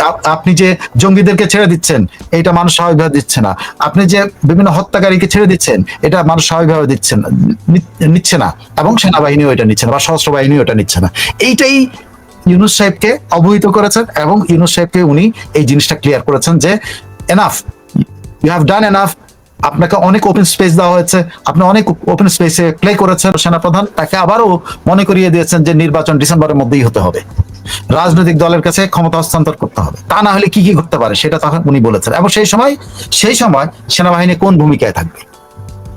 Up- আপনি যে জঙ্গিদেরকে ছেড়ে দিচ্ছেন এটা মানুষ স্বাভাবিকভাবে দিচ্ছে না। আপনি যে বিভিন্ন হত্যাকারীকে ছেড়ে দিচ্ছেন, এটা মানুষ স্বাভাবিকভাবে দিচ্ছেন নিচ্ছে না। এবং সেনাবাহিনীও এটা নিচ্ছে না বা সশস্ত্র বাহিনীও এটা নিচ্ছে না। এইটাই ইউনুস সাহেবকে অবহিত করেছেন এবং ইউনুস সাহেবকে উনি এই জিনিসটা ক্লিয়ার করেছেন যে enough you have done enough আপনাকে অনেক ওপেন স্পেস দেওয়া হয়েছে। আপনি অনেক ওপেন স্পেসে প্লে করেছেন সেনাপ্রধান। তাকে আবারও মনে করিয়ে দিয়েছেন যে নির্বাচন ডিসেম্বরের মধ্যেই হতে হবে। রাজনৈতিক দলের কাছে ক্ষমতা হস্তান্তর করতে হবে। তা না হলে কি কি করতে পারে সেটা তখন উনি বলেছেন। এবং সেই সময় সেই সময় সেনাবাহিনী কোন ভূমিকায় থাকবে?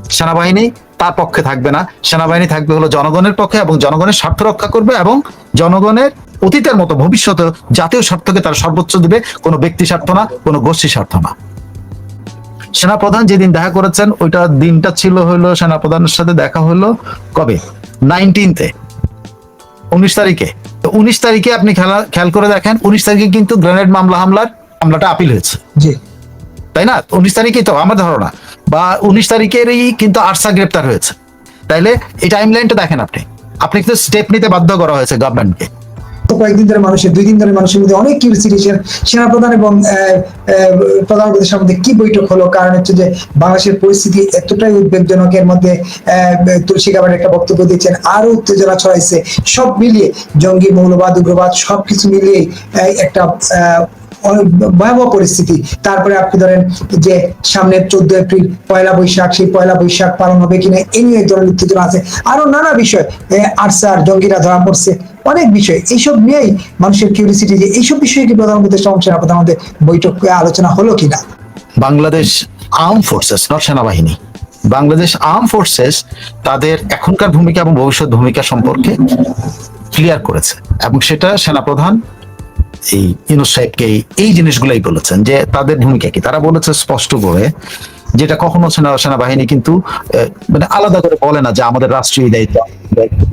সেনাবাহিনী তার পক্ষে থাকবে না। সেনাবাহিনী থাকবে হলো জনগণের পক্ষে এবং জনগণের স্বার্থ রক্ষা করবে এবং জনগণের অতীতের মতো ভবিষ্যতে জাতীয় স্বার্থকে তারা সর্বোচ্চ দিবে। কোনো ব্যক্তি স্বার্থ না, কোনো গোষ্ঠী স্বার্থ না। সেনাপ্রধান যেদিন দেখা করেছেন, ওইটা দিনটা ছিল হলো সেনাপ্রধানের সাথে দেখা হলো কবে? নাইনটিনতে উনিশ তারিখে। তো উনিশ তারিখে আপনি খেলা খেয়াল করে দেখেন উনিশ তারিখে কিন্তু গ্রেনেড মামলা হামলার মামলাটা আপিল হয়েছে। জি। তাই না? উনিশ তারিখে তো আমার ধারণা। বা উনিশ তারিখেরই কিন্তু আরসা গ্রেপ্তার হয়েছে। তাইলে এই টাইম লাইনটা দেখেন আপনি। আপনি কিন্তু স্টেপ নিতে বাধ্য করা হয়েছে গভর্নমেন্টকে কয়েকদিন ধরে মানুষের দুই দিন ধরে মানুষের মধ্যে অনেক কিউরিসিটি এবং আহ, প্রধান উপদেষ্টার মধ্যে কি বৈঠক হলো? কারণ হচ্ছে যে বাংলাদেশের পরিস্থিতি এতটাই উদ্বেগজনক এর মধ্যে তুলসী গাবার একটা বক্তব্য দিয়েছেন। আরও উত্তেজনা ছড়াইছে। সব মিলিয়ে জঙ্গি মৌলবাদ উগ্রবাদ সবকিছু মিলিয়ে একটা ভয়াবহ পরিস্থিতি। তারপরে আপনি ধরেন যে সামনের চোদ্দ এপ্রিল পয়লা বৈশাখ সেই পয়লা বৈশাখ পালন হবে কিনা এই নিয়ে ধরনের উত্তেজনা আছে। আরও নানা বিষয় এ, আরসার জঙ্গিরা ধরা পড়ছে অনেক বিষয়। এইসব নিয়েই মানুষের কিউরিসিটি যে এইসব বিষয়ে কি প্রধানমন্ত্রী সংসদের প্রধানমন্ত্রী বৈঠক আলোচনা হলো কিনা? বাংলাদেশ আর্ম ফোর্সেস নট সেনাবাহিনী। বাংলাদেশ আর্ম ফোর্সেস তাদের এখনকার ভূমিকা এবং ভবিষ্যৎ ভূমিকা সম্পর্কে ক্লিয়ার করেছে। এবং সেটা সেনাপ্রধান এই ইউনুস সাহেবকে এই- জিনিসগুলাই বলেছেন যে তাদের ভূমিকা কি? তারা বলেছে স্পষ্ট করে যেটা কখনো সেনা সেনাবাহিনী কিন্তু মানে আলাদা করে বলে না যে আমাদের রাষ্ট্রীয় দায়িত্ব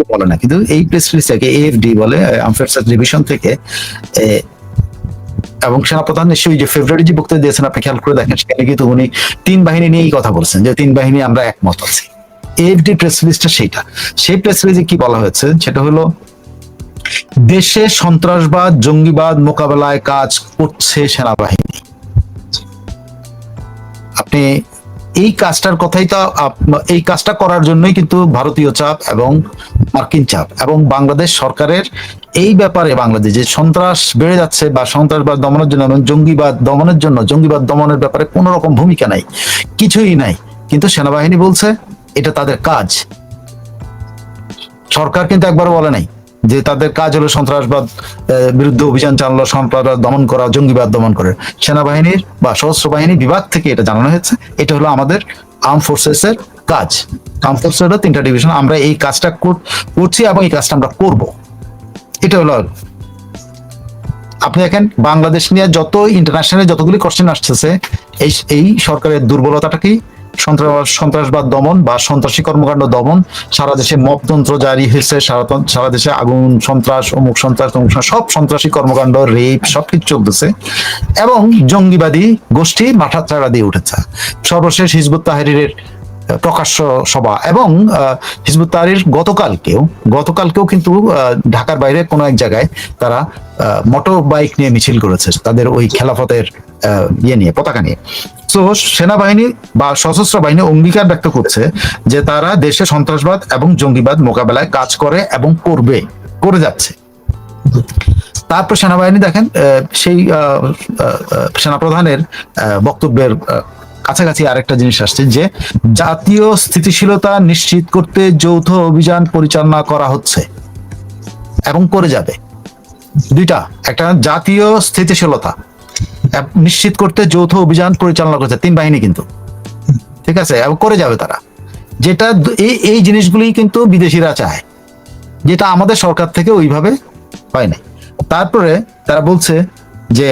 বলে না। কিন্তু এই প্রেস রিলিজ থেকে এএফডি বলে আর্ম ডিভিশন থেকে এবং সেনাপ্রধান নিশ্চয়ই যে ফেব্রুয়ারি যে বক্তব্য দিয়েছেন, আপনি খেয়াল করে দেখেন, সেখানে কিন্তু উনি তিন বাহিনী নিয়েই কথা বলছেন, যে তিন বাহিনী আমরা একমত আছি। এফডি প্রেস রিলিজটা সেইটা। সেই প্রেস রিলিজে কি বলা হয়েছে? সেটা হলো দেশে সন্ত্রাসবাদ, জঙ্গিবাদ মোকাবেলায় কাজ করছে সেনাবাহিনী। আপনি এই কাজটার কথাই তো এই কাজটা করার জন্যই কিন্তু ভারতীয় চাপ এবং মার্কিন চাপ এবং বাংলাদেশ সরকারের এই ব্যাপারে বাংলাদেশ যে সন্ত্রাস বেড়ে যাচ্ছে বা সন্ত্রাসবাদ দমনের জন্য এবং জঙ্গিবাদ দমনের জন্য, জঙ্গিবাদ দমনের ব্যাপারে কোনো রকম ভূমিকা নাই, কিছুই নাই। কিন্তু সেনাবাহিনী বলছে, এটা তাদের কাজ। সরকার কিন্তু একবারও বলে নাই। যে তাদের কাজ হলো সন্ত্রাসবাদ বিরুদ্ধে অভিযান চালানো, সন্ত্রাসবাদ দমন করা, জঙ্গিবাদ দমন করে। সেনাবাহিনীর বা সশস্ত্র বাহিনী বিভাগ থেকে এটা জানানো হয়েছে। এটা হলো আমাদের আর্ম ফোর্সেস এর কাজ। আর্ম ফোর্সের তিনটা ডিভিশন আমরা এই কাজটা কর- করছি এবং এই কাজটা আমরা করব। এটা হলো আপনি দেখেন, বাংলাদেশ নিয়ে যত ইন্টারন্যাশনাল যতগুলি কোশ্চেন আসতেছে, এই এই সরকারের দুর্বলতাটাকেই সন্ত্রাস সন্ত্রাসবাদ দমন বা সন্ত্রাসী কর্মকাণ্ড দমন। সারা দেশে মপতন্ত্র জারি হয়েছে, সারা দেশে আগুন, সন্ত্রাস, অমুক সন্ত্রাস অমুক সব সন্ত্রাসী কর্মকাণ্ড, রেপ, সবকিছু চলতেছে। এবং জঙ্গিবাদী গোষ্ঠী মাথা চাড়া দিয়ে উঠেছে। সর্বশেষ হিজবুত তাহরিরের প্রকাশ্য সভা এবং হিজবুত তাহরির গতকালকেও গতকালকেও কিন্তু ঢাকার বাইরে কোনো এক জায়গায় তারা মোটর বাইক নিয়ে মিছিল করেছে তাদের ওই খেলাফতের ইয়ে নিয়ে, পতাকা নিয়ে। তো সেনাবাহিনী বা সশস্ত্র বাহিনী অঙ্গীকার ব্যক্ত করছে যে তারা দেশে সন্ত্রাসবাদ এবং জঙ্গিবাদ মোকাবেলায় কাজ করে এবং করবে, করে যাচ্ছে। তারপর সেনাবাহিনী দেখেন সেই সেনাপ্রধানের বক্তব্যের কাছাকাছি আরেকটা জিনিস আসছে যে জাতীয় স্থিতিশীলতা নিশ্চিত করতে যৌথ অভিযান পরিচালনা করা হচ্ছে এবং করে যাবে। দুইটা, একটা জাতীয় স্থিতিশীলতা নিশ্চিত করতে যৌথ অভিযান পরিচালনা করছে, তিন বাহিনী কিন্তু। ঠিক আছে? এবং করে যাবে তারা। যেটা এই এই জিনিসগুলি কিন্তু বিদেশিরা চায়, যেটা আমাদের সরকার থেকে ওইভাবে হয় নাই। তারপরে তারা বলছে যে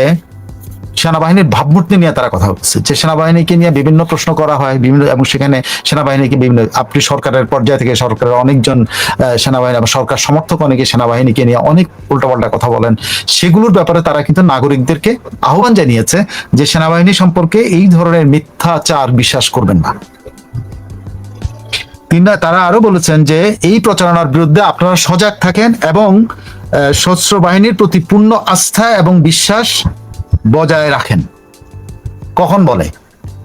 সেনাবাহিনীর ভাবমূর্তি নিয়ে তারা কথা বলছে যে সেনাবাহিনীকে নিয়ে বিভিন্ন প্রশ্ন করা হয়, বিভিন্ন এবং সেখানে সেনাবাহিনীকে বিভিন্ন, আপনি সরকারের পর্যায় থেকে সরকারের অনেকজন সেনাবাহিনী বা সরকার সমর্থক অনেকে সেনাবাহিনীকে নিয়ে অনেক উল্টাপাল্টা কথা বলেন। সেগুলোর ব্যাপারে তারা কিন্তু নাগরিকদেরকে আহ্বান জানিয়েছে যে সেনাবাহিনী সম্পর্কে এই ধরনের মিথ্যাচার বিশ্বাস করবেন না। তিনটা তারা আরও বলেছেন যে এই প্রচারণার বিরুদ্ধে আপনারা সজাগ থাকেন এবং সশস্ত্র বাহিনীর প্রতি পূর্ণ আস্থা এবং বিশ্বাস বজায় রাখেন। কখন বলে?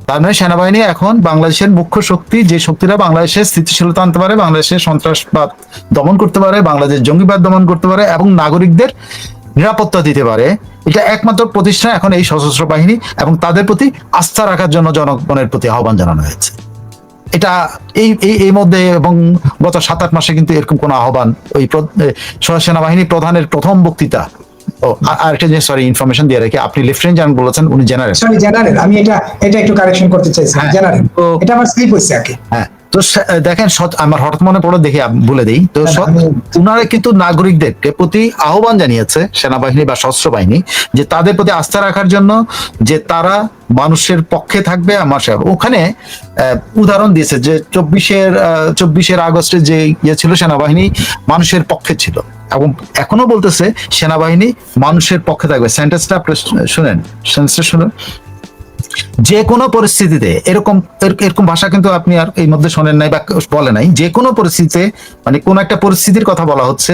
তার মানে সেনাবাহিনী এখন বাংলাদেশের মুখ্য শক্তি, যে শক্তিরা বাংলাদেশের স্থিতিশীলতা আনতে পারে, বাংলাদেশের সন্ত্রাসবাদ দমন করতে পারে বাংলাদেশ জঙ্গিবাদ দমন করতে পারে এবং নাগরিকদের নিরাপত্তা দিতে পারে। এটা একমাত্র প্রতিষ্ঠান এখন এই সশস্ত্র বাহিনী এবং তাদের প্রতি আস্থা রাখার জন্য জনগণের প্রতি আহ্বান জানানো হয়েছে। এটা এই এই মধ্যে এবং গত সাত আট মাসে কিন্তু এরকম কোনো আহ্বান ওই সেনাবাহিনী প্রধানের প্রথম বক্তৃতা আরেকটা জিনিস সরি ইনফরমেশন দিয়ে রেখে। আপনি লেফটেন্যান্ট জেনারেল বলেছেন উনি জেনারেল সরি জেনারেল আমি এটা এটা একটু কারেকশন করতে চাইছিলাম হ্যাঁ, জেনারেল এটা আমার স্লিপ আর কি হ্যাঁ। তো দেখেন আমার হঠাৎ মনে পড়ে দেখে বলে দেই। তো হ্যাঁ, উনারা কিন্তু নাগরিকদেরকে প্রতি আহ্বান জানিয়েছে সেনাবাহিনী বা সশস্ত্র বাহিনী যে তাদের প্রতি আস্থা রাখার জন্য যে তারা মানুষের পক্ষে থাকবে আমার সে- ওখানে উদাহরণ দিয়েছে যে চব্বিশের চব্বিশের আগস্টে যে ইয়ে ছিল সেনাবাহিনী মানুষের পক্ষে ছিল। এবং এখনও বলতেছে সেনাবাহিনী মানুষের পক্ষে থাকবে। সেন্টেন্সটা আপনি শুনেন। সেন্টেন্সটা শুনুন। যে কোনো পরিস্থিতিতে, এরকম এরকম ভাষা কিন্তু আপনি আর এই মধ্যে শোনেন নাই বা বলে নাই। যে কোনো পরিস্থিতিতে মানে কোন একটা পরিস্থিতির কথা বলা হচ্ছে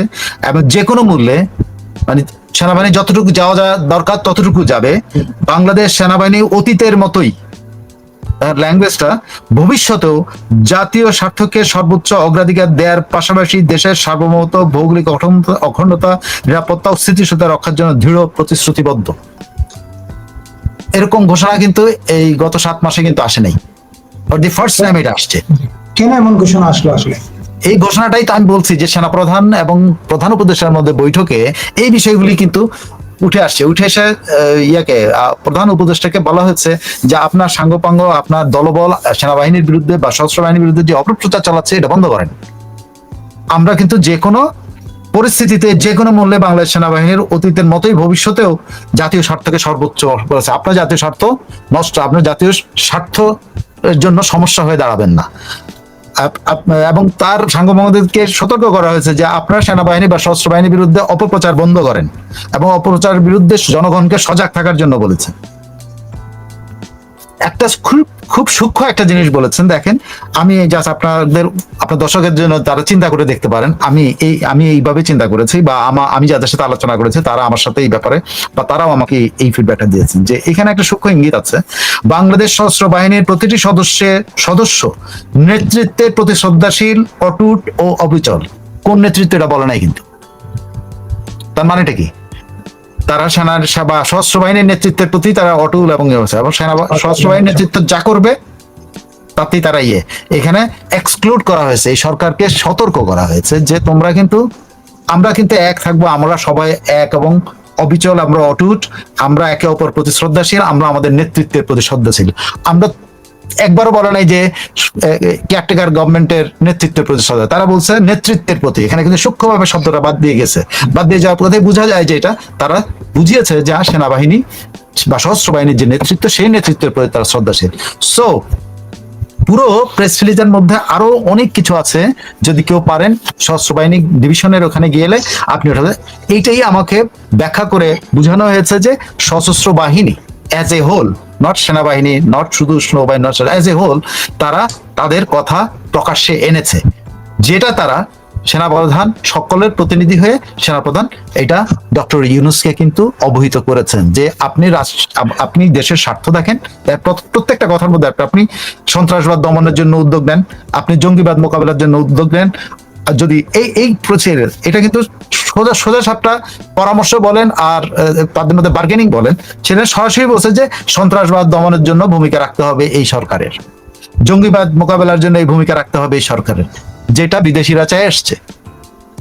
এবং যে কোনো মূল্যে মানে সেনাবাহিনী যতটুকু যাওয়া দরকার ততটুকু যাবে। বাংলাদেশ সেনাবাহিনী অতীতের মতোই ল্যাঙ্গুয়েজটা ভবিষ্যতেও জাতীয় স্বার্থকে সর্বোচ্চ অগ্রাধিকার দেওয়ার পাশাপাশি দেশের সার্বভৌমত্ব ভৌগোলিক অখণ্ডতা নিরাপত্তা ও স্থিতিশীলতা রক্ষার জন্য দৃঢ় প্রতিশ্রুতিবদ্ধ। এরকম ঘোষণা কিন্তু এই গত সাত মাসে কিন্তু আসে নাই। দি ফার্স্ট টাইম এটা আসছে। কেন এমন ঘোষণা আসলো আসলে? এই ঘোষণাটাই তো আমি বলছি যে সেনাপ্রধান এবং প্রধান উপদেষ্টার মধ্যে বৈঠকে এই বিষয়গুলি কিন্তু উঠে আসছে। উঠে এসে ইয়াকে প্রধান উপদেষ্টাকে বলা হয়েছে যে আপনার সাঙ্গপাঙ্গ, আপনার দলবল, সেনাবাহিনীর বিরুদ্ধে বা সশস্ত্র বাহিনীর বিরুদ্ধে যে অপপ্রচার চালাচ্ছে, এটা বন্ধ করেন। আমরা কিন্তু যে কোনো পরিস্থিতিতে, যে কোনো মূল্যে বাংলাদেশ সেনাবাহিনীর অতীতের মতোই ভবিষ্যতেও জাতীয় স্বার্থকে সর্বোচ্চ করেছে আপনার জাতীয় স্বার্থ নষ্ট, আপনার জাতীয় স্বার্থ জন্য সমস্যা হয়ে দাঁড়াবেন না। এবং তার সাংবাদিকদেরকে সতর্ক করা হয়েছে যে আপনার সেনাবাহিনী বা সশস্ত্র বাহিনীর বিরুদ্ধে অপপ্রচার বন্ধ করেন এবং অপপ্রচার বিরুদ্ধে জনগণকে সজাগ থাকার জন্য বলেছেন। একটা খুব খুব সূক্ষ্ম একটা জিনিস বলেছেন। দেখেন, আমি জাস্ট আপনাদের, আপনার দর্শকের জন্য তারা চিন্তা করে দেখতে পারেন, আমি এই, আমি এইভাবে চিন্তা করেছি বা আমা, আমি যাদের সাথে আলোচনা করেছি, তারা আমার সাথে এই ব্যাপারে বা তারাও আমাকে এই- ফিডব্যাকটা দিয়েছেন যে এখানে একটা সূক্ষ্ম ইঙ্গিত আছে। বাংলাদেশ সশস্ত্র বাহিনীর প্রতিটি সদস্যের সদস্য নেতৃত্বের প্রতি শ্রদ্ধাশীল অটুট ও অবিচল। কোন নেতৃত্ব এটা বলে নাই কিন্তু? তার মানেটা কি? তারা সেনার বা সশস্ত্র বাহিনীর নেতৃত্বের প্রতি তারা অটুল এবং ইয়ে হচ্ছে। এবং সেনা সশস্ত্র বাহিনীর নেতৃত্ব যা করবে তাতেই তারা ইয়ে। এখানে এক্সক্লুড করা হয়েছে এই সরকারকে সতর্ক করা হয়েছে যে তোমরা কিন্তু আমরা কিন্তু এক থাকব আমরা সবাই এক এবং অবিচল আমরা অটুট আমরা একে অপর প্রতি শ্রদ্ধাশীল আমরা আমাদের নেতৃত্বের প্রতি শ্রদ্ধাশীল। আমরা একবারও বলে নাই যে কেয়ারটেকার গভর্নমেন্টের নেতৃত্বের প্রতি শ্রদ্ধা। তারা বলছে নেতৃত্বের প্রতি। এখানে কিন্তু সূক্ষ্মভাবে শব্দটা বাদ দিয়ে গেছে। বাদ দিয়ে যাওয়ার পথে বোঝা যায় যে এটা তারা বুঝিয়েছে যে সেনাবাহিনী বা সশস্ত্র বাহিনীর যে নেতৃত্ব, সেই নেতৃত্বের প্রতি তারা শ্রদ্ধাশীল। সো পুরো প্রেস রিলিজের মধ্যে আরও অনেক কিছু আছে। যদি কেউ পারেন সশস্ত্র বাহিনী ডিভিশনের ওখানে গেলে আপনি ওঠাতে এইটাই আমাকে ব্যাখ্যা করে বোঝানো হয়েছে যে সশস্ত্র বাহিনী অ্যাজ এ হোল নট সেনাবাহিনী নট শুধু নৌবাহিনী নট অ্যাজ এ হোল তারা তাদের কথা প্রকাশ্যে এনেছে। যেটা তারা সেনাপ্রধান সকলের প্রতিনিধি হয়ে সেনাপ্রধান, এটা ডক্টর ইউনুসকে কিন্তু অবহিত করেছেন যে আপনি আপনি দেশের স্বার্থ দেখেন প্রত্যেকটা কথার মধ্যে আপনি সন্ত্রাসবাদ দমনের জন্য উদ্যোগ নেন, আপনি জঙ্গিবাদ মোকাবেলার জন্য উদ্যোগ নেন, আর যদি এই এই প্রসিজার এটা কিন্তু সোজা সোজা সাপটা পরামর্শ বলেন আর তাদের মধ্যে বার্গেনিং বলেন সেটা সরাসরি বলছে যে সন্ত্রাসবাদ দমনের জন্য ভূমিকা রাখতে হবে এই সরকারের। জঙ্গিবাদ মোকাবেলার জন্য এই ভূমিকা রাখতে হবে এই সরকারের। যেটা বিদেশিরা চায় এসছে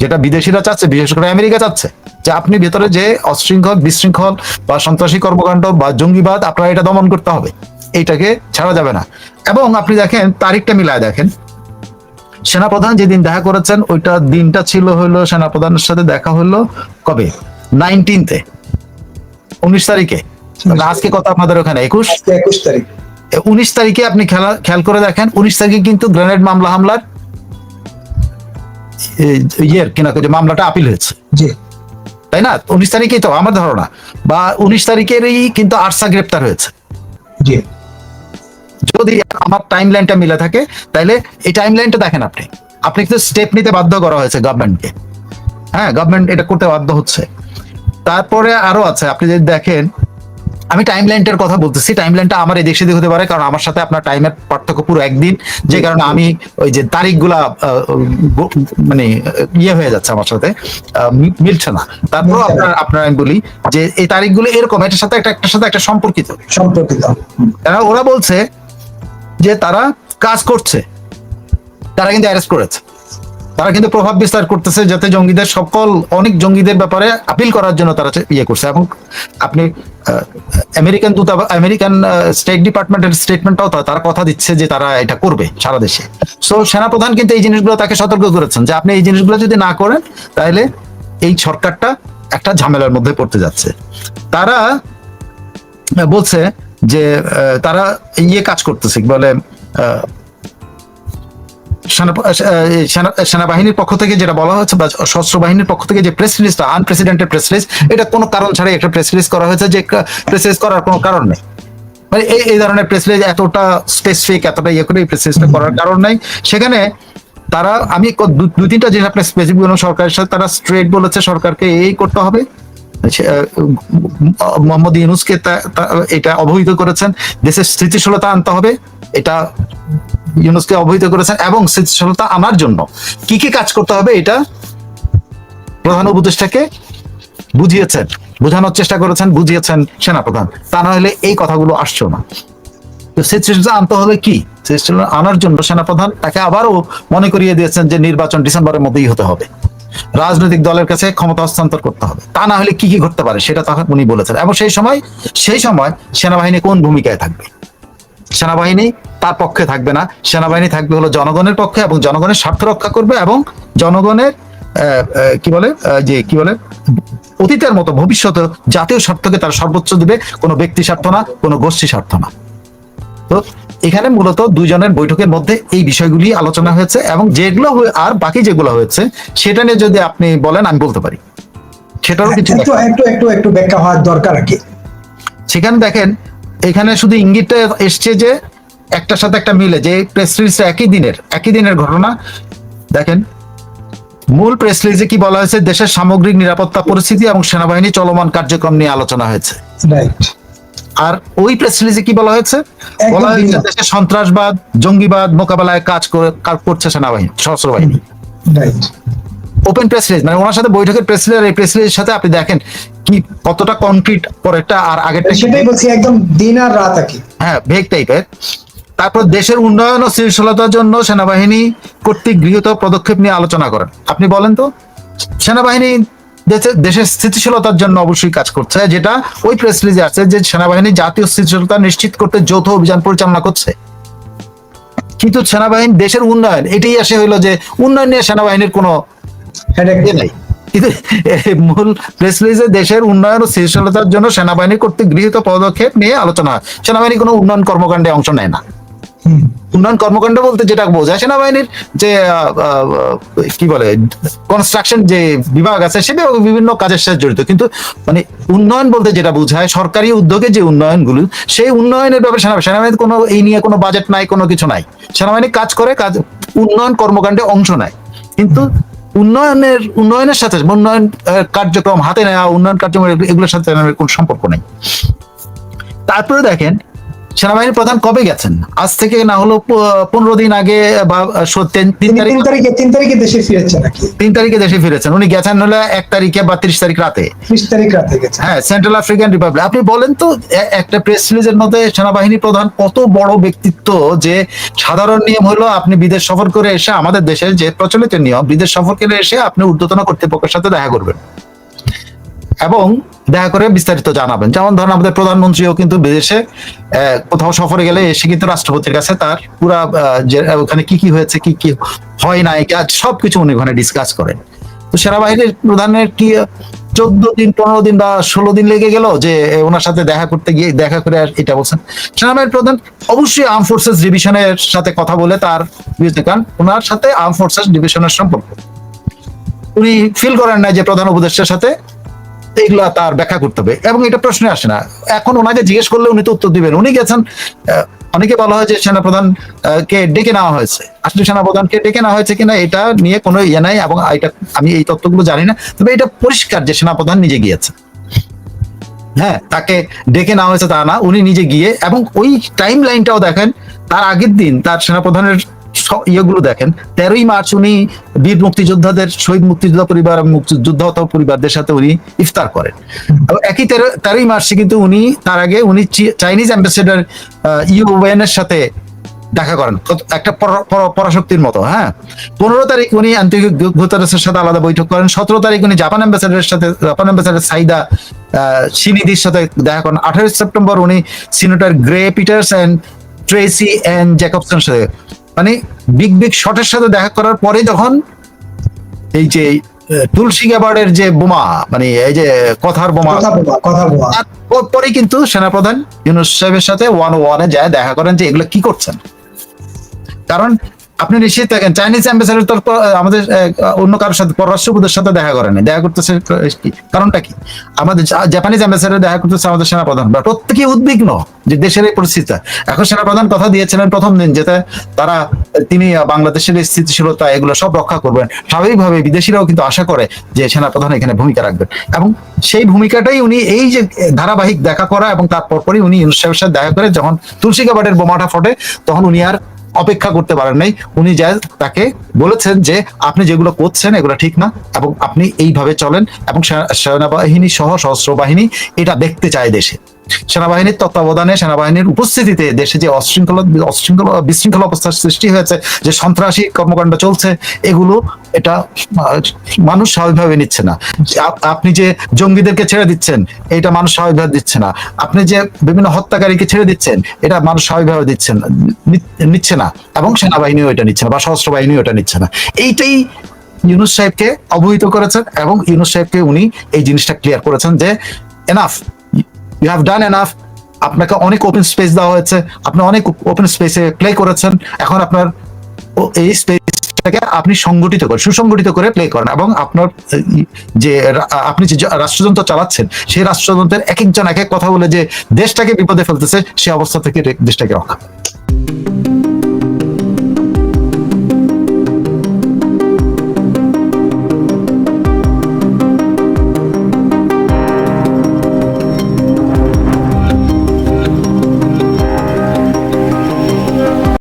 যেটা বিদেশিরা চাচ্ছে, বিশেষ করে আমেরিকা চাচ্ছে, যে আপনি ভেতরে যে অশৃঙ্খল, বিশৃঙ্খল বা সন্ত্রাসী কর্মকাণ্ড বা জঙ্গিবাদ, আপনারা এটা দমন করতে হবে। এইটাকে ছাড়া যাবে না। এবং আপনি দেখেন, তারিখটা মিলায় দেখেন সেনাপ্রধান যেদিন দেখা করেছেন ওইটা দিনটা ছিল হলো সেনাপ্রধানের সাথে দেখা হলো কবে? নাইনটিনতে উনিশ তারিখে। আজকে কথা আপনাদের ওখানে? একুশ? একুশ তারিখ। উনিশ তারিখে আপনি খেলা খেয়াল করে দেখেন উনিশ তারিখে কিন্তু গ্রেনেড মামলা হামলার ইয়ের কিনা যে মামলাটা আপিল হয়েছে। তাই না? উনিশ তারিখেই তো আমার ধারণা। বা উনিশ তারিখেরই কিন্তু আরসা গ্রেপ্তার হয়েছে। জি। যদি আমার টাইম লাইনটা মিলে থাকে তাহলে এই টাইম লাইনটা দেখেন আপনি। আপনি কিন্তু স্টেপ নিতে বাধ্য করা হয়েছে গভর্নমেন্টকে হ্যাঁ গভর্নমেন্ট এটা করতে বাধ্য হচ্ছে। তারপরে আরও আছে আপনি যদি দেখেন আমি টাইম লাইনটার কথা বলতেছি টাইম লাইনটা আমার এই দেশে হতে পারে কারণ আমার সাথে আপনার টাইমের পার্থক্য পুরো একদিন। যে কারণে আমি ওই যে তারিখগুলা মানে ইয়ে হয়ে যাচ্ছে আমার সাথে মিলছে না। তারপর মিলছে না। আপনার আপনার আমি বলি যে এই তারিখগুলো এরকম এটার সাথে একটা একটার সাথে একটা সম্পর্কিত। সম্পর্কিত। ওরা বলছে যে তারা কাজ করছে। তারা কিন্তু অ্যারেস্ট করেছে। তারা কিন্তু প্রভাব বিস্তার করতেছে যাতে জঙ্গিদের সকল, অনেক জঙ্গিদের ব্যাপারে আপিল করার জন্য তারা ইয়ে করছে। এবং আপনি আমেরিকান দূতা আমেরিকান স্টেট ডিপার্টমেন্টের স্টেটমেন্টটাও তারা কথা দিচ্ছে যে তারা এটা করবে সারা দেশে। সো সেনাপ্রধান কিন্তু এই জিনিসগুলো তাকে সতর্ক করেছেন যে আপনি এই জিনিসগুলো যদি না করেন, তাহলে এই সরকারটা একটা ঝামেলার মধ্যে পড়তে যাচ্ছে। তারা বলছে যে তারা ইয়ে কাজ করতেছে বলে সেনাবাহিনীর পক্ষ থেকে যেটা বলা হচ্ছে বা সশস্ত্র বাহিনীর পক্ষ থেকে যে প্রেস রিলিজটা আনপ্রেসিডেন্টেড প্রেস রিলিজ এটা কোনো কারণ ছাড়াই একটা প্রেস রিলিজ করা হয়েছে যে প্রেস রিলিজ করার কোনো কারণ নেই। মানে এই এই ধরনের প্রেস রিলিজ এতটা স্পেসিফিক এতটা ইয়ে করে প্রেস রিলিজটা করার কারণ নাই। সেখানে তারা, আমি দু- তিনটা জিনিস আপনার স্পেসিফিক সরকারের সাথে, তারা স্ট্রেট বলেছে, সরকারকে এই করতে হবে। মোহাম্মদ ইউনুসকে এটা অবহিত করেছেন। দেশের স্থিতিশীলতা আনতে হবে। এটা ইউনুসকে অবহিত করেছেন এবং স্থিতিশীলতা আনার জন্য। কি কি কাজ করতে হবে এটা প্রধান উপদেষ্টাকে বুঝিয়েছেন, বোঝানোর চেষ্টা করেছেন, বুঝিয়েছেন সেনাপ্রধান। তা না হলে এই কথাগুলো আসছো না। তো স্থিতিশীলতা আনতে হবে কি? স্থিতিশীলতা আনার জন্য সেনাপ্রধান তাকে আবারও মনে করিয়ে দিয়েছেন যে নির্বাচন ডিসেম্বরের মধ্যেই হতে হবে। রাজনৈতিক দলের কাছে ক্ষমতা হস্তান্তর করতে হবে। তা না হলে কি কি ঘটতে পারে সেটা তখন উনি বলেছেন। এবং সেই সময় সেই সময় সেনাবাহিনী কোন ভূমিকায় থাকবে? সেনাবাহিনী তার পক্ষে থাকবে না। সেনাবাহিনী থাকবে হলো জনগণের পক্ষে এবং জনগণের স্বার্থ রক্ষা করবে এবং জনগণের কি বলে যে, কি বলে, অতীতের মতো ভবিষ্যতে জাতীয় স্বার্থকে তার সর্বোচ্চ দিবে। কোনো ব্যক্তি স্বার্থ না, কোনো গোষ্ঠী স্বার্থ না। তো এখানে মূলত দুইজনের বৈঠকের মধ্যে এই বিষয়গুলি আলোচনা হয়েছে এবং যেগুলো আর বাকি যেগুলো হয়েছে সেটা নিয়ে যদি আপনি বলেন আমি বলতে পারি। সেটারও কিছু একটু একটু একটু একটু ব্যাখ্যা হওয়ার দরকার আর কি। সেখানে দেখেন এখানে শুধু ইঙ্গিতটা এসছে যে একটার সাথে একটা মিলে যে প্রেস রিলিজটা একই দিনের একই দিনের ঘটনা। দেখেন মূল প্রেস রিলিজে কি বলা হয়েছে? দেশের সামগ্রিক নিরাপত্তা পরিস্থিতি এবং সেনাবাহিনী চলমান কার্যক্রম নিয়ে আলোচনা হয়েছে। রাইট আর ওই প্রেস রিলিজে কি বলা হয়েছে? বলা হয়েছে। দেশে সন্ত্রাসবাদ জঙ্গিবাদ মোকাবেলায় কাজ করে- করছে সেনাবাহিনী সশস্ত্র বাহিনী। ওপেন প্রেস রিলিজ মানে ওনার সাথে বৈঠকের প্রেস রিলিজ এই প্রেস রিলিজের সাথে আপনি দেখেন কি কতটা কনক্রিট পরেরটা আর আগেরটা সেটাই বলছি একদম দিন আর রাত আর কি হ্যাঁ ভেগ টাইপের তারপর দেশের উন্নয়ন ও স্থিতিশীলতার জন্য সেনাবাহিনী কর্তৃক গৃহীত পদক্ষেপ নিয়ে আলোচনা করেন। আপনি বলেন তো? সেনাবাহিনী দেশের স্থিতিশীলতার জন্য অবশ্যই কাজ করছে যেটা ওই প্রেস রিলিজে আছে যে সেনাবাহিনী জাতীয় স্থিতিশীলতা নিশ্চিত করতে যৌথ অভিযান পরিচালনা করছে। কিন্তু সেনাবাহিনী দেশের উন্নয়ন এটাই আসে হইল যে উন্নয়ন নিয়ে সেনাবাহিনীর কোনো ইয়ে নাই। কিন্তু মূল প্রেস রিলিজে দেশের উন্নয়ন ও স্থিতিশীলতার জন্য সেনাবাহিনী কর্তৃক গৃহীত পদক্ষেপ নিয়ে আলোচনা হয়। সেনাবাহিনী কোনো উন্নয়ন কর্মকাণ্ডে অংশ নেয় না। উন্নয়ন কর্মকাণ্ড বলতে যেটা বোঝায় সেনাবাহিনীর যে কি বলে কনস্ট্রাকশন যে বিভাগ আছে সে বিভিন্ন কাজের সাথে জড়িত। কিন্তু মানে উন্নয়ন বলতে যেটা বোঝায়, সরকারি উদ্যোগে যে উন্নয়ন উন্নয়নগুলো, সেই উন্নয়নের ব্যাপারে সেনাবাহিনী সেনাবাহিনীর কোনো এই নিয়ে কোনো বাজেট নাই, কোনো কিছু নাই। সেনাবাহিনী কাজ করে, কাজ, উন্নয়ন কর্মকাণ্ডে অংশ নেয়। কিন্তু উন্নয়নের উন্নয়নের সাথে, উন্নয়ন কার্যক্রম হাতে নেওয়া, উন্নয়ন কার্যক্রম এগুলোর সাথে কোনো সম্পর্ক নেই। তারপরে দেখেন সেনাবাহিনীর প্রধান কবে গেছেন? আজ থেকে না হলো পনেরো দিন আগে বা তিন- তারিখ তিন তারিখে দেশে ফিরেছে নাকি? তিন তারিখে দেশে ফিরেছেন। উনি গেছেন হলো এক তারিখে বা ত্রিশ তারিখ রাতে। ত্রিশ তারিখ রাতে গেছে হ্যাঁ সেন্ট্রাল আফ্রিকান রিপাবলিক আপনি বলেন তো একটা প্রেস রিলিজের মধ্যে সেনাবাহিনী প্রধান কত বড় ব্যক্তিত্ব যে সাধারণ নিয়ম হলো আপনি বিদেশ সফর করে এসে আমাদের দেশের যে প্রচলিত নিয়ম বিদেশ সফর করে এসে আপনি ঊর্ধ্বতন কর্তৃপক্ষের সাথে দেখা করবেন। এবং দেখা করে বিস্তারিত জানাবেন। যেমন ধরেন আমাদের প্রধানমন্ত্রীও কিন্তু বিদেশে কোথাও সফরে গেলে এসে কিন্তু রাষ্ট্রপতির কাছে তার পুরা ওখানে কি কি হয়েছে, কি কি হয় নাই সব কিছু উনি ওখানে ডিসকাস করেন। তো সেনাবাহিনীর প্রধানের কি চোদ্দ দিন, পনেরো দিন বা ষোলো দিন লেগে গেল যে ওনার সাথে দেখা করতে গিয়ে, দেখা করে এটা বলছেন। সেনাবাহিনীর প্রধান অবশ্যই আর্ম ফোর্সেস ডিভিশনের সাথে কথা বলে তার বিরুদ্ধে, কারণ ওনার সাথে আর্ম ফোর্সেস ডিভিশনের সম্পর্ক। উনি ফিল করেন না যে প্রধান উপদেষ্টার সাথে এগুলা তার ব্যাখ্যা করতে হবে। এবং এটা প্রশ্নে আসে না। এখন ওনাকে জিজ্ঞেস করলে উনি তো উত্তর দিবেন। উনি গেছেন অনেকে বলা হয় যে সেনাপ্রধান কে ডেকে নেওয়া হয়েছে। আসলে সেনাপ্রধানকে ডেকে নেওয়া হয়েছে কিনা এটা নিয়ে কোনো ইয়ে নাই এবং এটা আমি এই তথ্যগুলো জানি না। তবে এটা পরিষ্কার যে সেনাপ্রধান নিজে গিয়েছে। হ্যাঁ তাকে ডেকে নেওয়া হয়েছে তা না, উনি নিজে গিয়ে এবং ওই টাইম লাইনটাও দেখেন, তার আগের দিন তার সেনাপ্রধানের ইয়েগুলো দেখেন। তেরোই মার্চ উনি বীর মুক্তিযোদ্ধাদের, শহীদ মুক্তিযোদ্ধা পরিবার এবং মুক্তিযোদ্ধা পরিবারদের সাথে উনি ইফতার করেন। একই তেরো, তেরোই মার্চে কিন্তু উনি, তার আগে উনি চাইনিজ অ্যাম্বাসেডার ইউএন এর সাথে দেখা করেন। একটা পরা- পরা- পরাশক্তির মতো হ্যাঁ? পনেরো তারিখ উনি আন্তরিক গুতারেসের সাথে আলাদা বৈঠক করেন। সতেরো তারিখ উনি জাপান অ্যাম্বাসেডারের সাথে, জাপান অ্যাম্বাসেডার সাইদা শিনিদির সাথে দেখা করেন। আঠারোই সেপ্টেম্বর উনি senator Gary Peters and Tracy and জ্যাকবসনের সাথে মানে বিগ বিগ শটের সাথে দেখা করার পরে যখন এই যে তুলসী গ্যাবার্ডের যে বোমা মানে এই যে কথার বোমা পরে কিন্তু সেনাপ্রধান ইউনুস সাহেবের সাথে ওয়ান ওয়ানে যায় দেখা করেন যে এগুলো কি করছেন। কারণ আপনি নিশ্চিত থাকেন চাইনিজ অ্যাম্বাসেডার প- আমাদের অন্য কারোর সাথে পররাষ্ট্রপতির সাথে দেখা করেন দেখা করতেছে কি? কারণটা কি? আমাদের জাপানিজ অ্যাম্বাসেডার দেখা করতেছে আমাদের সেনাপ্রধান। বা প্রত্যেকেই উদ্বিগ্ন যে দেশের এই পরিস্থিতি এখন সেনাপ্রধান কথা দিয়েছিলেন প্রথম দিন, যেটা তারা, তিনি বাংলাদেশের স্থিতিশীলতা, এগুলো সব রক্ষা করবেন। স্বাভাবিকভাবে বিদেশিরাও কিন্তু আশা করে যে সেনাপ্রধান এখানে ভূমিকা রাখবেন। এবং সেই ভূমিকাটাই উনি, এই যে ধারাবাহিক দেখা করা এবং তারপর পরই উনি ইউনুস সাহেবের সাথে দেখা করে যখন তুলসী কাবাটের বোমাটা ফটে, তখন উনি আর অপেক্ষা করতে পারেন নাই। উনি যা তাকে বলেছেন যে, আপনি যেগুলো করছেন এগুলো ঠিক না এবং আপনি এইভাবে চলেন এবং সেনাবাহিনী সহ সশস্ত্র বাহিনী এটা দেখতে চায় দেশে। সেনাবাহিনীর তত্ত্বাবধানে সেনাবাহিনীর উপস্থিতিতে দেশে যে অশৃঙ্খলা অশৃঙ্খলা, বিশৃঙ্খলা অবস্থার সৃষ্টি হয়েছে, যে সন্ত্রাসী কর্মকাণ্ড চলছে, এগুলো এটা মানুষ স্বাভাবিকভাবে নিচ্ছে না। আপনি যে জঙ্গিদেরকে ছেড়ে দিচ্ছেন, এটা মানুষ স্বাভাবিকভাবে দিচ্ছে না। আপনি যে বিভিন্ন হত্যাকারীকে ছেড়ে দিচ্ছেন, এটা মানুষ স্বাভাবিকভাবে দিচ্ছেন নিচ্ছে না। এবং সেনাবাহিনীও এটা নিচ্ছে না, বা সশস্ত্র বাহিনীও এটা নিচ্ছে না। এইটাই ইউনুস সাহেবকে অবহিত করেছেন এবং ইউনুস সাহেবকে উনি এই জিনিসটা ক্লিয়ার করেছেন যে enough you have done enough আপনাকে অনেক ওপেন স্পেস দেওয়া হয়েছে। আপনি অনেক ওপেন স্পেসে প্লে করেছেন। এখন আপনার এই স্পেসটাকে আপনি সংগঠিত করে, সুসংগঠিত করে প্লে করেন এবং আপনার যে আপনি যে রাষ্ট্রযন্ত্র চালাচ্ছেন, সেই রাষ্ট্রযন্ত্রের এক একজন এক এক কথা বলে যে দেশটাকে বিপদে ফেলতেছে, সে অবস্থা থেকে দেশটাকে রক্ষা